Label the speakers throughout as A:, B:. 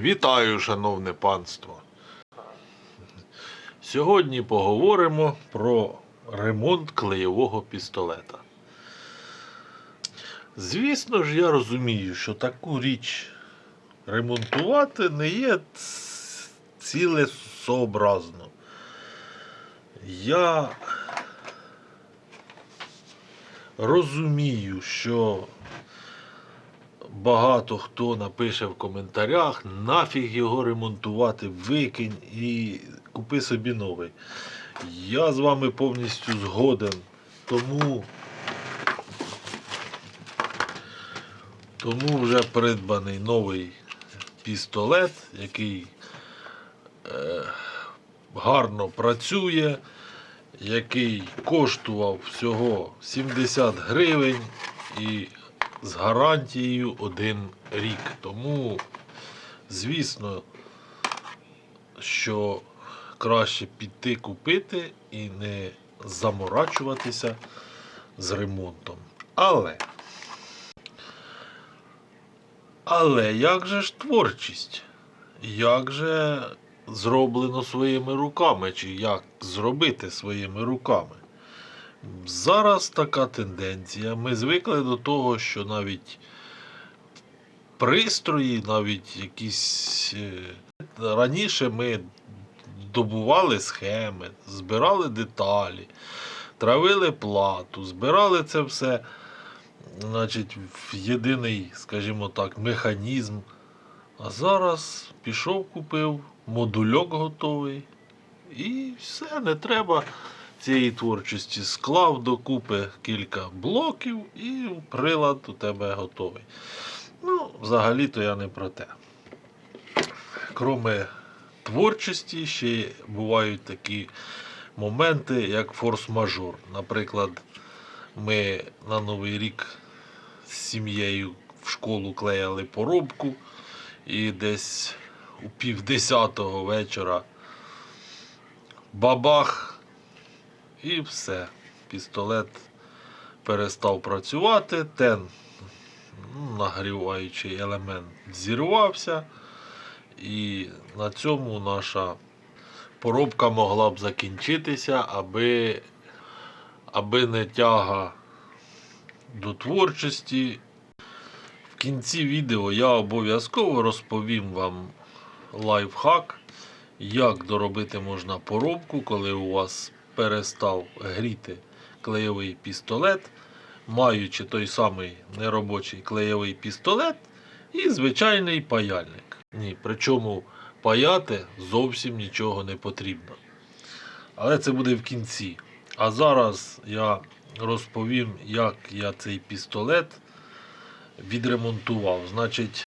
A: Вітаю, шановне панство. Сьогодні поговоримо про ремонт клеєвого пістолета. Звісно ж, я розумію, що таку річ ремонтувати не є цілесообразно. Я розумію, що багато хто напише в коментарях, нафіг його ремонтувати, викинь і купи собі новий. Я з вами повністю згоден. Тому, тому вже придбаний новий пістолет, який е, гарно працює, який коштував всього 70 гривень і з гарантією один рік. Тому, звісно, що краще піти купити і не заморачуватися з ремонтом. Але. Але як же ж творчість? Як же зроблено своїми руками, чи як зробити своїми руками? Зараз така тенденція. Ми звикли до того, що навіть пристрої, навіть якісь. е, Раніше ми добували схеми, збирали деталі, травили плату, збирали це все значить, в єдиний, скажімо так, механізм. А зараз пішов, купив модульок готовий. І все, не треба цієї творчості. Склав докупи кілька блоків і прилад у тебе готовий. Ну, взагалі-то я не про те. Кроме творчості, ще бувають такі моменти, як форс-мажор. Наприклад, ми на Новий рік з сім'єю в школу клеяли поробку, і десь у півдесятого вечора бабах, і все. Пістолет перестав працювати, тен ну, нагріваючий елемент зірвався, і на цьому наша поробка могла б закінчитися, аби, аби не тяга до творчості. В кінці відео я обов'язково розповім вам лайфхак, як доробити можна поробку, коли у вас перестав гріти клеєвий пістолет, маючи той самий неробочий клеєвий пістолет і звичайний паяльник. Ні, причому паяти зовсім нічого не потрібно. Але це буде в кінці. А зараз я розповім, як я цей пістолет відремонтував. Значить,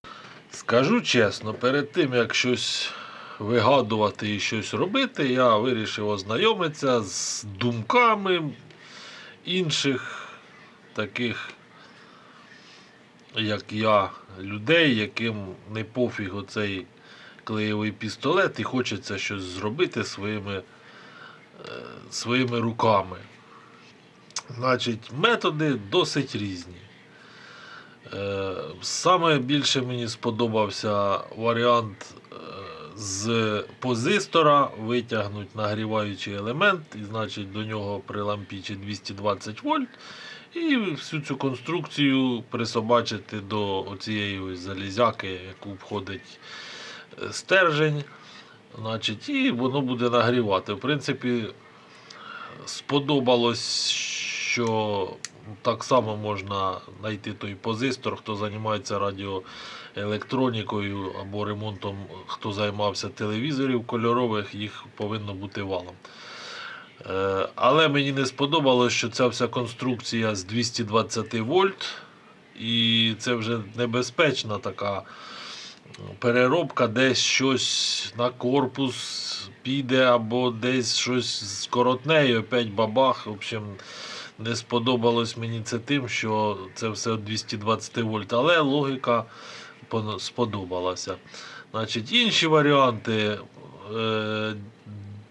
A: скажу чесно, перед тим як щось вигадувати і щось робити, я вирішив ознайомитися з думками інших таких, як я, людей, яким не пофіг оцей клеєвий пістолет і хочеться щось зробити своїми, е, своїми руками. Значить, методи досить різні. Е, Саме більше мені сподобався варіант е, з позистора витягнути нагріваючий елемент, і значить до нього прилампічить 220 вольт. І всю цю конструкцію присобачити до цієї ось залізяки, яку входить е, стержень. Значить, і воно буде нагрівати. В принципі, сподобалось, що так само можна знайти той позистор, хто займається радіоелектронікою або ремонтом, хто займався телевізорів кольорових, їх повинно бути валом. Е, Але мені не сподобалось, що ця вся конструкція з 220 вольт, і це вже небезпечна така переробка, десь щось на корпус піде, або десь щось скоротне, і опять бабах. В общем, не сподобалось мені це тим, що це все 220 вольт, але логіка сподобалася. Значить, інші варіанти. Е,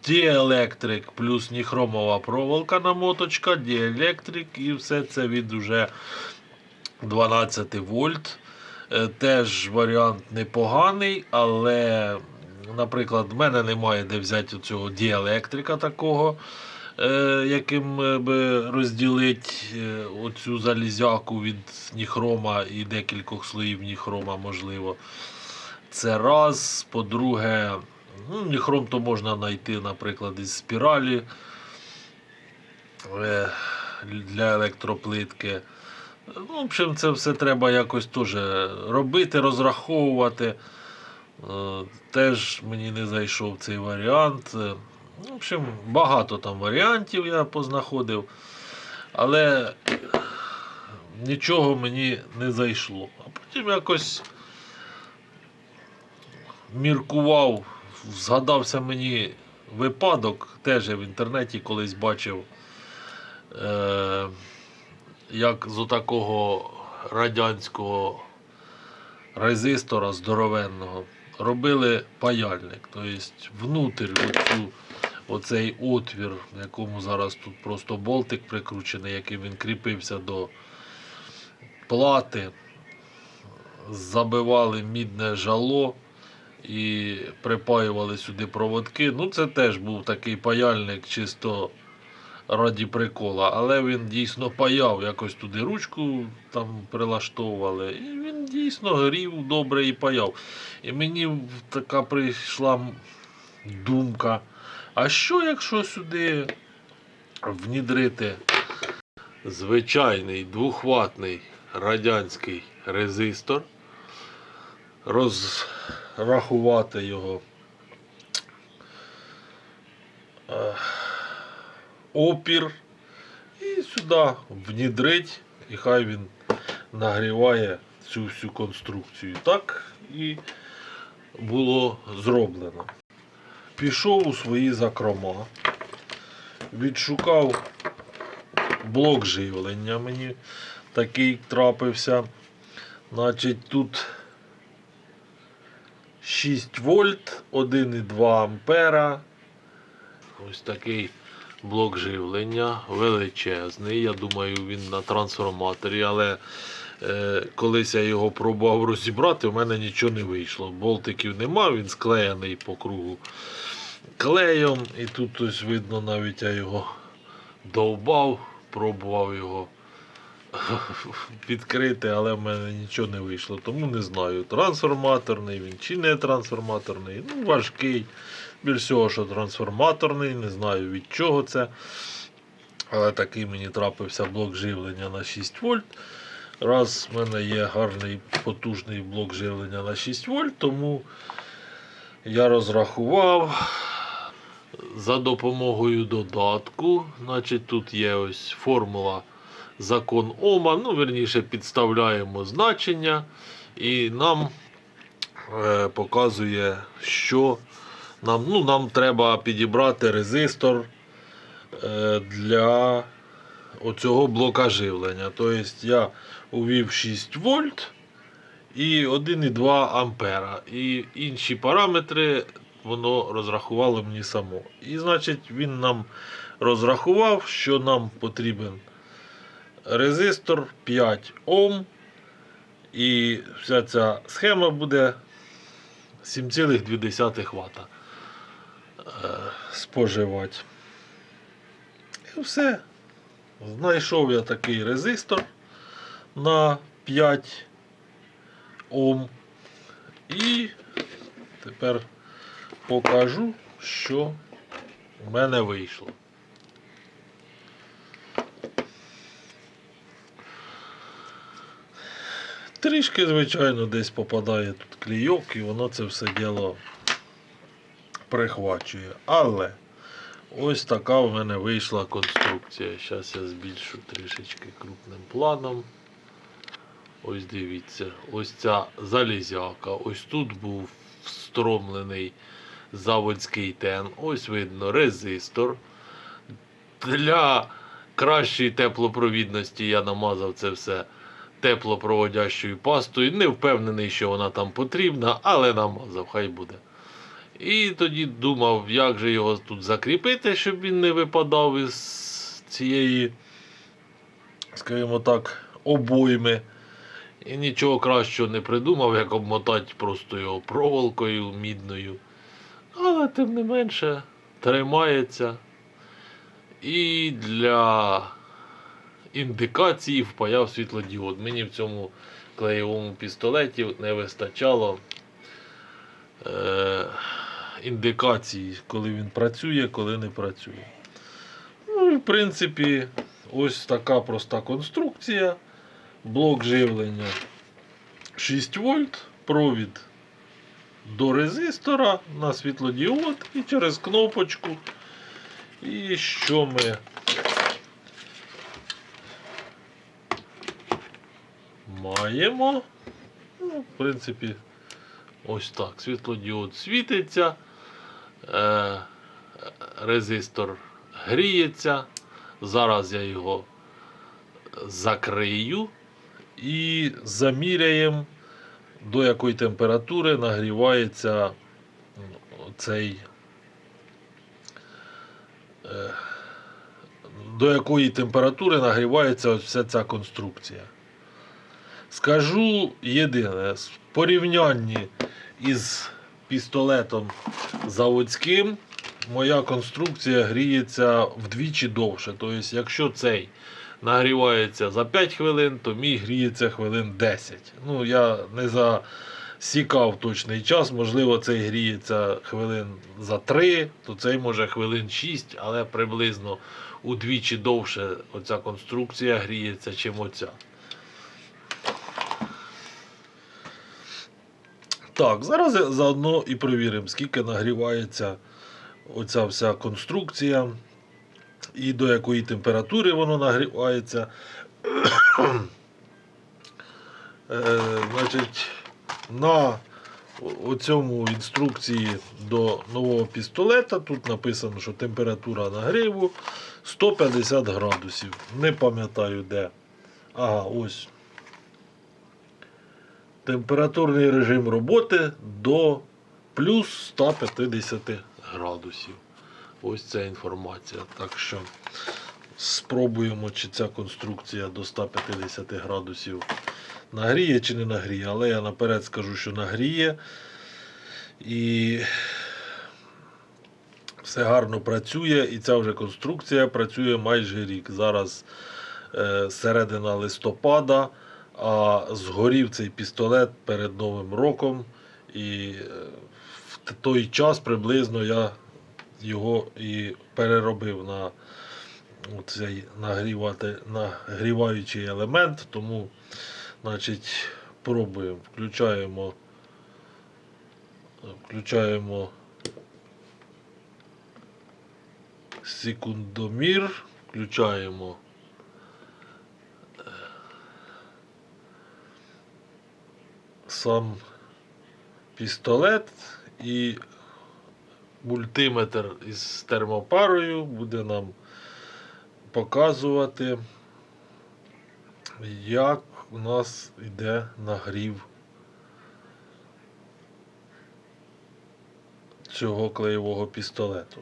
A: Діелектрик плюс ніхромова проволока намоточка, діелектрик і все це від уже 12 вольт. Е, Теж варіант непоганий, але, наприклад, в мене немає де взяти цього діелектрика такого, яким е, би розділити е, оцю залізяку від ніхрома і декількох слоїв ніхрома, можливо. Це раз. По-друге, ну, ніхром то можна знайти, наприклад, із спіралі е, для електроплитки. Ну, в общем, це все треба якось теж робити, розраховувати. Е, Теж мені не зайшов цей варіант. Ну, В общем, багато там варіантів я познаходив, але нічого мені не зайшло. А потім якось міркував, згадався мені випадок, теж в інтернеті колись бачив. Е- як з отакого радянського резистора здоровенного робили паяльник. Тобто внутрі оцю, оцей отвір, в якому зараз тут просто болтик прикручений, яким він кріпився до плати, забивали мідне жало і припаювали сюди проводки. Ну, це теж був такий паяльник чисто раді прикола, але він дійсно паяв, якось туди ручку там прилаштовували. І він дійсно грів добре і паяв. І мені така прийшла думка: а що якщо сюди внідрити звичайний двохватний радянський резистор, розрахувати його. е, опір і сюди внідрить, і хай він нагріває цю всю конструкцію. Так і було зроблено. Пішов у свої закрома, відшукав блок живлення мені такий трапився. Значить, тут 6 вольт, 1,2 ампера. Ось такий блок живлення величезний. Я думаю, він на трансформаторі, але колись я його пробував розібрати, в мене нічого не вийшло. Болтиків нема, він склеєний по кругу клеєм. І тут ось видно, навіть я його довбав, пробував його відкрити, але в мене нічого не вийшло. Тому не знаю, трансформаторний він чи не трансформаторний. Ну, важкий. Більш всього, що трансформаторний, не знаю від чого це. Але такий мені трапився блок живлення на 6 вольт. Раз в мене є гарний потужний блок живлення на 6 вольт, тому я розрахував за допомогою додатку. Значить, тут є ось формула закон Ома. Ну, верніше, підставляємо значення, і нам е, показує, що нам, ну, нам треба підібрати резистор е, для оцього блока живлення. Тобто я увів 6 вольт і 1,2 ампера. І інші параметри воно розрахувало мені само. І значить він нам розрахував, що нам потрібен резистор 5 Ом. І вся ця схема буде 7,2 Вт е, споживати. І все. Знайшов я такий резистор на 5 Ом. І тепер покажу, що в мене вийшло. Трішки, звичайно, десь попадає тут клійок і воно це все діло прихвачує. Але ось така в мене вийшла конструкція. Зараз я збільшу трішечки крупним планом. Ось дивіться, ось ця залізяка. Ось тут був встромлений заводський тен. Ось видно резистор. Для кращої теплопровідності я намазав це все теплопроводящою пастою. Не впевнений, що вона там потрібна, але намазав, хай буде. І тоді думав, як же його тут закріпити, щоб він не випадав із цієї, скажімо так, обойми. І нічого кращого не придумав, як обмотати просто його проволокою мідною. Але тим не менше тримається. І для індикації впаяв світлодіод. Мені в цьому клеєвому пістолеті не вистачало е, індикації, коли він працює, коли не працює. Ну, в принципі, ось така проста конструкція. Блок живлення 6 вольт, провід до резистора на світлодіод і через кнопочку. І що ми маємо? Ну, в принципі, ось так. Світлодіод світиться, е, резистор гріється. Зараз я його закрию і заміряємо, до якої температури нагрівається цей. е, До якої температури нагрівається ось вся ця конструкція. Скажу єдине, в порівнянні із пістолетом заводським, моя конструкція гріється вдвічі довше. Тобто, якщо цей нагрівається за 5 хвилин, то мій гріється хвилин 10. Ну, я не засікав точний час, можливо, цей гріється хвилин за 3, то цей може хвилин 6, але приблизно удвічі довше оця конструкція гріється, чим оця. Так, зараз заодно і перевіримо, скільки нагрівається оця вся конструкція і до якої температури воно нагрівається. Е, значить, на цьому інструкції до нового пістолета тут написано, що температура нагріву 150 градусів. Не пам'ятаю де. Ага, ось. Температурний режим роботи до плюс 150 градусів. Ось ця інформація. Так що спробуємо, чи ця конструкція до 150 градусів нагріє чи не нагріє. Але я наперед скажу, що нагріє. І все гарно працює. І ця вже конструкція працює майже рік. Зараз е, середина листопада, а згорів цей пістолет перед Новим роком. І е, в той час приблизно я його і переробив на цей нагрівати, нагріваючий елемент. Тому, значить, пробуємо. Включаємо, включаємо секундомір, включаємо е, сам пістолет і мультиметр із термопарою буде нам показувати, як у нас йде нагрів цього клеєвого пістолету.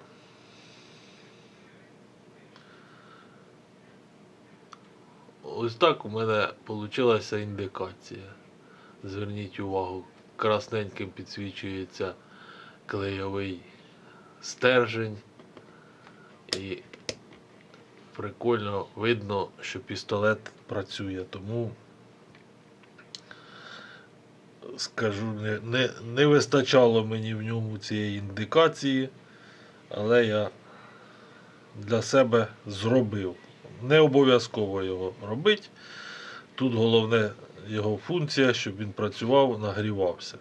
A: Ось так у мене вийшла індикація. Зверніть увагу, красненьким підсвічується клейовий стержень. І прикольно видно, що пістолет працює. Тому скажу, не, не, не вистачало мені в ньому цієї індикації, але я для себе зробив. Не обов'язково його робити. Тут головне його функція, щоб він працював, нагрівався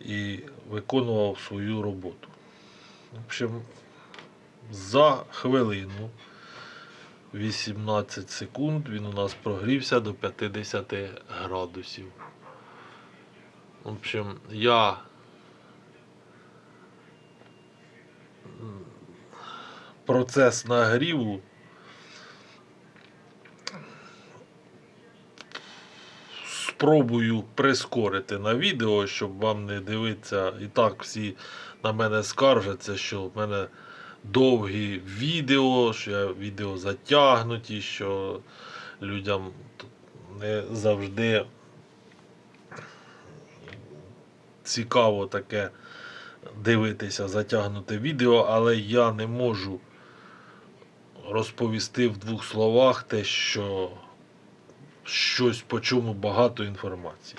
A: і виконував свою роботу. В общем, за хвилину 18 секунд він у нас прогрівся до 50 градусів. В общем, я процес нагріву спробую прискорити на відео, щоб вам не дивитися. І так всі на мене скаржаться, що в мене довгі відео, що я відео затягнуті, що людям не завжди цікаво таке дивитися, затягнуте відео, але я не можу розповісти в двох словах те, що щось по чому багато інформації.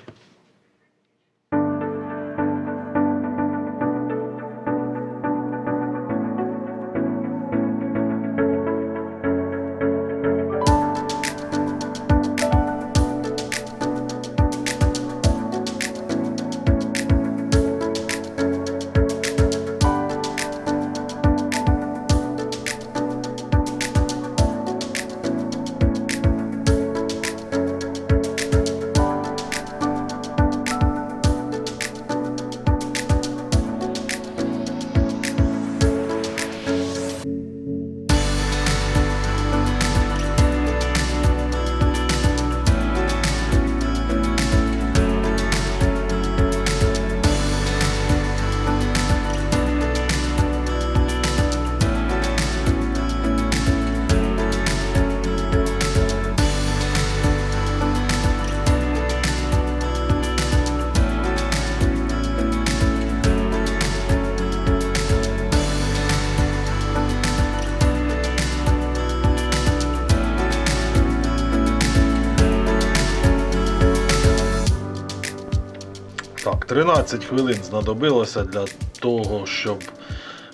A: 13 хвилин знадобилося для того, щоб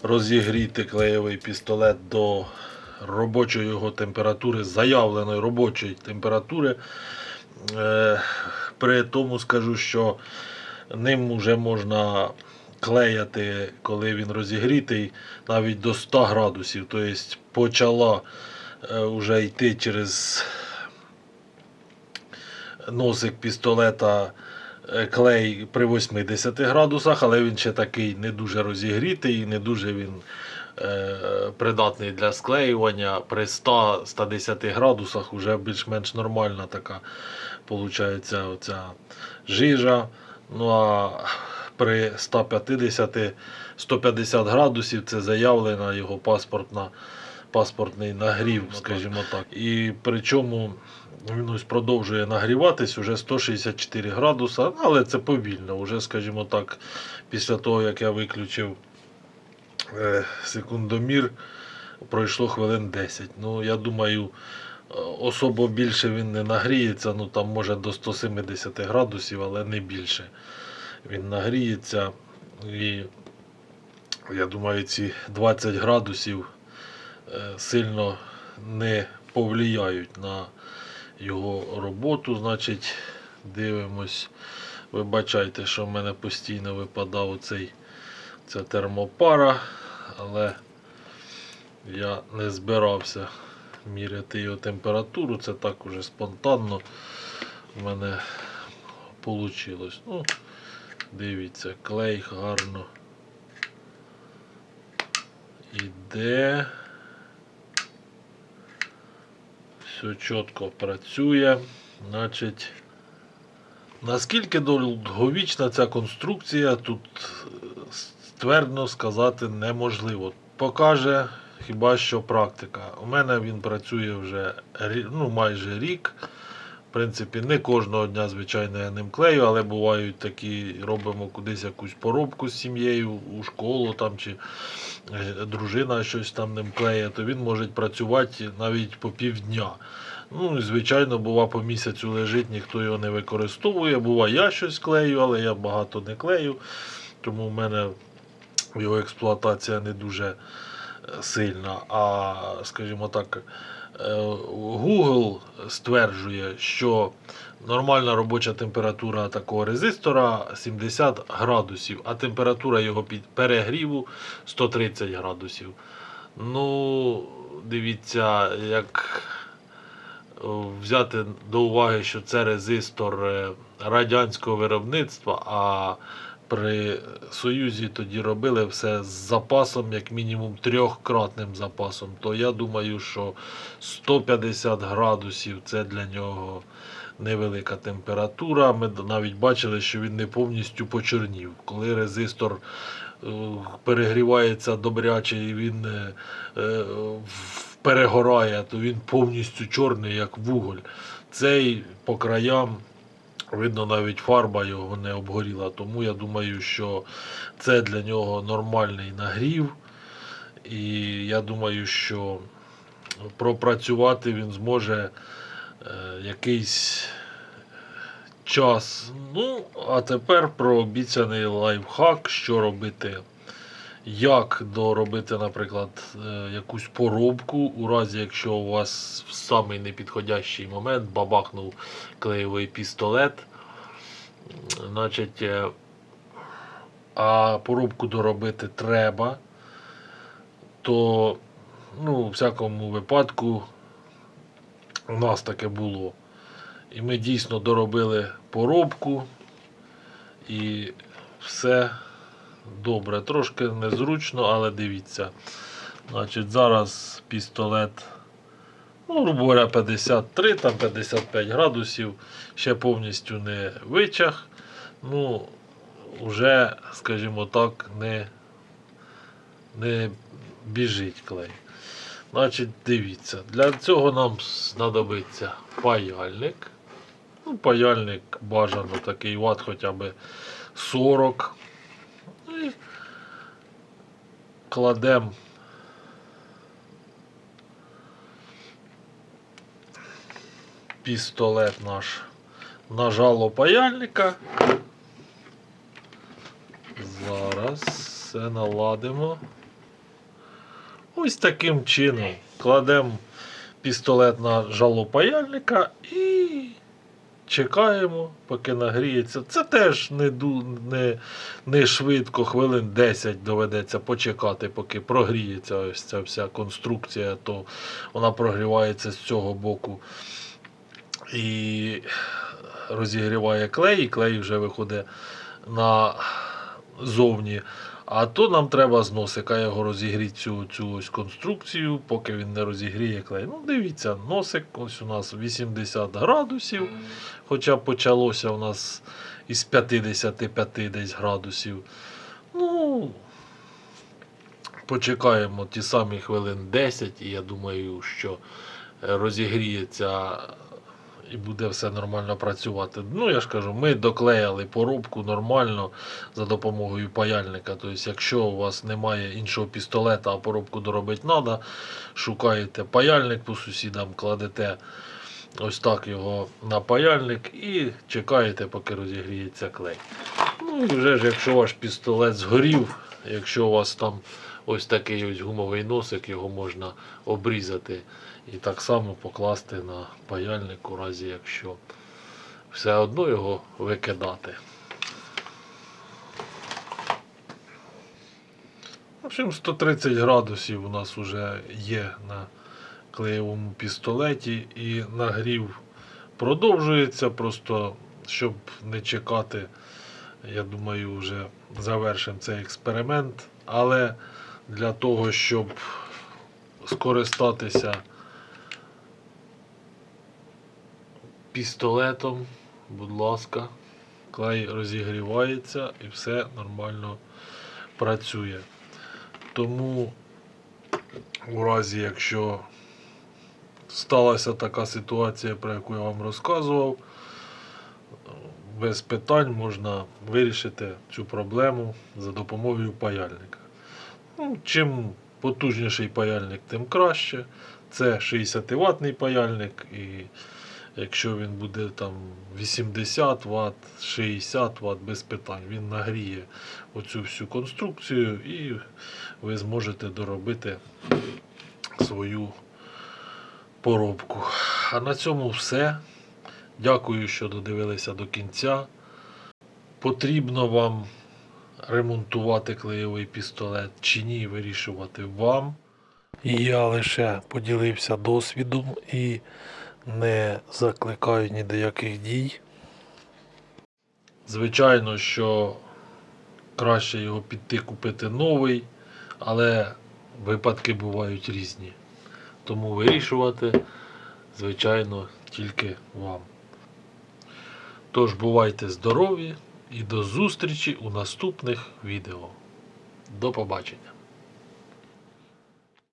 A: розігріти клеєвий пістолет до робочої його температури, заявленої робочої температури. Е, при тому скажу, що ним вже можна клеяти, коли він розігрітий, навіть до 100 градусів. Тобто почала е, вже йти через носик пістолета е, клей при 80 градусах, але він ще такий не дуже розігрітий, не дуже він е, придатний для склеювання. При 100-110 градусах вже більш-менш нормальна така виходить оця жижа. Ну а при 150-150 градусів це заявлена його паспортна, паспортний нагрів, скажімо так. І причому він ось продовжує нагріватись уже 164 градуса, але це повільно. Уже, скажімо так, після того, як я виключив е, секундомір, пройшло хвилин 10. Ну, я думаю, е, особо більше він не нагріється, ну там може до 170 градусів, але не більше. Він нагріється і я думаю, ці 20 градусів сильно не повлияють на його роботу. Значить, дивимось. Вибачайте, що в мене постійно випадав оцей, ця термопара, але я не збирався міряти його температуру. Це так уже спонтанно в мене вийшло. Ну, дивіться, клей гарно іде. Все чітко працює. Значить, наскільки довговічна ця конструкція, тут е, ствердно сказати неможливо. Покаже хіба що практика. У мене він працює вже ну, майже рік. В принципі, не кожного дня, звичайно, я ним клею, але бувають такі, робимо кудись якусь поробку з сім'єю у школу там, чи е, дружина щось там ним клеє, то він може працювати навіть по півдня. Ну, звичайно, бува по місяцю лежить, ніхто його не використовує. Бува, я щось клею, але я багато не клею. Тому в мене його експлуатація не дуже е, сильна. А, скажімо так, Google стверджує, що нормальна робоча температура такого резистора 70 градусів, а температура його під перегріву 130 градусів. Ну, дивіться, як е, взяти до уваги, що це резистор е, радянського виробництва, а при Союзі тоді робили все з запасом, як мінімум трьохкратним запасом, то я думаю, що 150 градусів це для нього невелика температура. Ми навіть бачили, що він не повністю почорнів. Коли резистор е, перегрівається добряче і він е, е, перегорає, то він повністю чорний, як вуголь. Цей по краям Видно, навіть фарба його не обгоріла, тому я думаю, що це для нього нормальний нагрів. І я думаю, що пропрацювати він зможе е, якийсь час. Ну, а тепер про обіцяний лайфхак, що робити. Як доробити, наприклад, е, якусь поробку, у разі, якщо у вас в самий непідходящий момент бабахнув клеєвий пістолет. Значить, е, а поробку доробити треба, то ну, у всякому випадку у нас таке було. І ми дійсно доробили поробку і все добре. Трошки незручно, але дивіться. Значить, зараз пістолет, ну, грубо говоря, 53, там 55 градусів, ще повністю не вичах. Ну, вже, скажімо так, не, не біжить клей. Значить, дивіться, для цього нам знадобиться паяльник. Ну, паяльник бажано такий ват хоча б 40. І кладемо пістолет наш на жало паяльника. Зараз все наладимо. Ось таким чином кладемо пістолет на жало паяльника і чекаємо, поки нагріється. Це теж не, не, не швидко, хвилин 10 доведеться почекати, поки прогріється ось ця вся конструкція, то вона прогрівається з цього боку і розігріває клей, і клей вже виходить на зовні. А то нам треба з носика його розігріти цю, цю ось конструкцію, поки він не розігріє клей. Ну, дивіться, носик ось у нас 80 градусів, хоча почалося у нас із 55 десь градусів. Ну, почекаємо ті самі хвилин 10, і я думаю, що розігріється і буде все нормально працювати. Ну, я ж кажу, ми доклеяли поробку нормально за допомогою паяльника. Тобто, якщо у вас немає іншого пістолета, а поробку доробити треба, шукаєте паяльник по сусідам, кладете ось так його на паяльник і чекаєте, поки розігріється клей. Ну і вже ж, якщо ваш пістолет згорів, якщо у вас там ось такий ось гумовий носик, його можна обрізати і так само покласти на паяльник у разі, якщо все одно його викидати. В общем, 130 градусів у нас вже є на клеєвому пістолеті і нагрів продовжується, просто щоб не чекати, я думаю, вже завершимо цей експеримент. Але для того, щоб скористатися пістолетом, будь ласка, клей розігрівається і все нормально працює. Тому, у разі, якщо сталася така ситуація, про яку я вам розказував, без питань можна вирішити цю проблему за допомогою паяльника. Ну, чим потужніший паяльник, тим краще. Це 60 ватний паяльник, і якщо він буде там 80 Вт, 60 Вт, без питань, він нагріє оцю всю конструкцію і ви зможете доробити свою поробку. А на цьому все. Дякую, що додивилися до кінця. Потрібно вам ремонтувати клеєвий пістолет чи ні, вирішувати вам. Я лише поділився досвідом і не закликаю ні до яких дій. Звичайно, що краще його піти купити новий, але випадки бувають різні. Тому вирішувати, звичайно, тільки вам. Тож бувайте здорові і до зустрічі у наступних відео. До побачення!